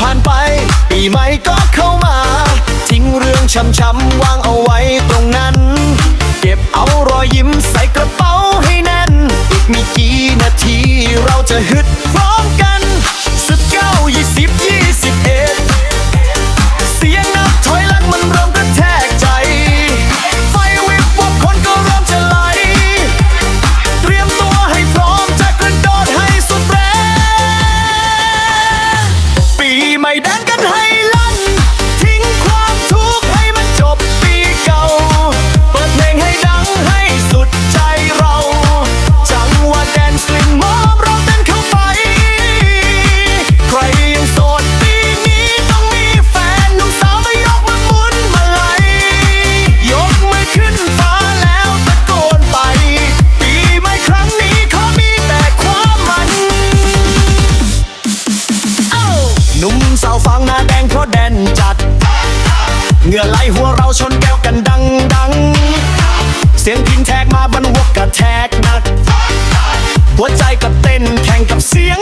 ผ่านไป ปีใหม่ก็เข้ามา ทิ้งเรื่องช้ำๆวางเอาไว้ตรงนั้น เก็บเอารอยยิ้มใส่กระเป๋าให้แน่น อีกไม่กี่นาทีเราจะฮึด แดนกันให้ ฟังหน้าแดงเพราะแดนจัด เหงื่อไหลหัวเราชนแก้วกันดังดัง เสียงพินแทกมาบันวกกระแทกหนัก หัวใจก็เต้นแข่งกับเสียง